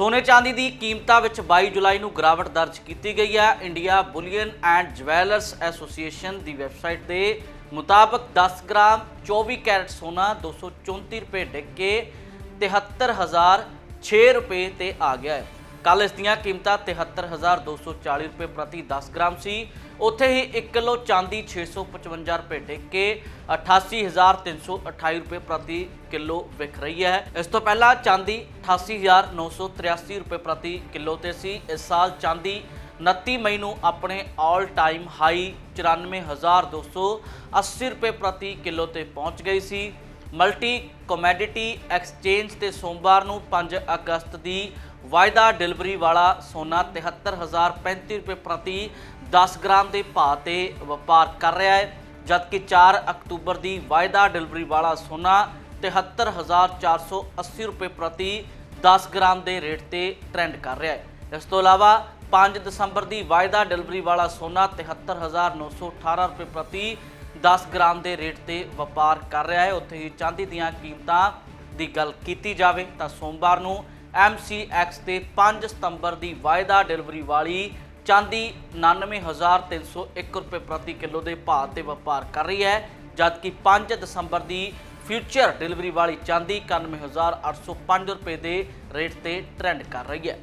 ਸੋਨੇ ਚਾਂਦੀ ਦੀ ਕੀਮਤਾਂ ਵਿੱਚ 22 ਜੁਲਾਈ ਨੂੰ ਗਿਰਾਵਟ ਦਰਜ ਕੀਤੀ ਗਈ ਹੈ। India bullion and jewellers association the website ਦੇ ਮੁਤਾਬਕ 10 ਗ੍ਰਾਮ 24 ਕੈਰਟ ਸੋਨਾ 234 ਰੁਪਏ ਡਿੱਗ ਕੇ 73006 ਰੁਪਏ ਤੇ ਆ ਗਿਆ ਹੈ। ਕੱਲ ਇਸ ਦੀਆਂ ਕੀਮਤਾਂ 73240 ਰੁਪਏ ਪ੍ਰਤੀ 10 ਗ੍ਰਾਮ ਸੀ। ਉੱਥੇ ਹੀ 1 ਕਿਲੋ ਚਾਂਦੀ 655 ਰੁਪਏ ਡਿੱਗ ਕੇ 88328 ਰੁਪਏ ਪ੍ਰਤੀ ਕਿਲੋ ਵਿਕ ਰਹੀ ਹੈ। ਇਸ ਤੋਂ ਪਹਿਲਾਂ ਚਾਂਦੀ 88983 ਰੁਪਏ ਪ੍ਰਤੀ ਕਿਲੋ ਤੇ ਸੀ। ਇਸ ਸਾਲ ਚਾਂਦੀ 29 ਮਈ ਨੂੰ ਆਪਣੇ ਆਲ ਟਾਈਮ ਹਾਈ 94280 ਰੁਪਏ ਪ੍ਰਤੀ ਕਿਲੋ ਤੇ ਪਹੁੰਚ ਗਈ ਸੀ। ਮਲਟੀ ਕਮੋਡਿਟੀ ਐਕਸਚੇਂਜ ਤੇ ਸੋਮਵਾਰ ਨੂੰ 5 ਅਗਸਤ ਦੀ ਵਾਅਦਾ ਡਿਲੀਵਰੀ ਵਾਲਾ ਸੋਨਾ 73035 ਰੁਪਏ ਪ੍ਰਤੀ 10 ਗ੍ਰਾਮ ਦੇ ਭਾਅ ਤੇ ਵਪਾਰ ਕਰ ਰਿਹਾ ਹੈ, ਜਦਕਿ 4 ਅਕਤੂਬਰ ਦੀ ਵਾਅਦਾ ਡਿਲੀਵਰੀ ਵਾਲਾ ਸੋਨਾ 73480 ਰੁਪਏ ਪ੍ਰਤੀ 10 ਗ੍ਰਾਮ ਦੇ ਰੇਟ ਤੇ ਟ੍ਰੈਂਡ ਕਰ ਰਿਹਾ ਹੈ। ਇਸ ਤੋਂ ਇਲਾਵਾ 5 ਦਸੰਬਰ ਦੀ ਵਾਅਦਾ ਡਿਲੀਵਰੀ ਵਾਲਾ ਸੋਨਾ 73918 ਰੁਪਏ ਪ੍ਰਤੀ 10 ਗ੍ਰਾਮ ਦੇ ਰੇਟ ਤੇ ਵਪਾਰ ਕਰ ਰਿਹਾ ਹੈ। ਉੱਥੇ ਹੀ ਚਾਂਦੀ ਦੀਆਂ ਕੀਮਤਾਂ ਦੀ ਗੱਲ ਕੀਤੀ ਜਾਵੇ ਤਾਂ ਸੋਮਵਾਰ ਨੂੰ MCX ਤੇ 5 ਸਤੰਬਰ ਦੀ ਵਾਅਦਾ ਡਿਲੀਵਰੀ ਵਾਲੀ ਚਾਂਦੀ 99301 ਰੁਪਏ ਪ੍ਰਤੀ ਕਿਲੋ ਦੇ ਭਾਅ ਤੇ ਵਪਾਰ ਕਰ ਰਹੀ ਹੈ, ਜਦਕਿ 5 ਦਸੰਬਰ ਦੀ ਫਿਊਚਰ ਡਿਲੀਵਰੀ ਵਾਲੀ ਚਾਂਦੀ 91805 ਰੁਪਏ ਦੇ ਰੇਟ ਤੇ ਟ੍ਰੈਂਡ ਕਰ ਰਹੀ ਹੈ।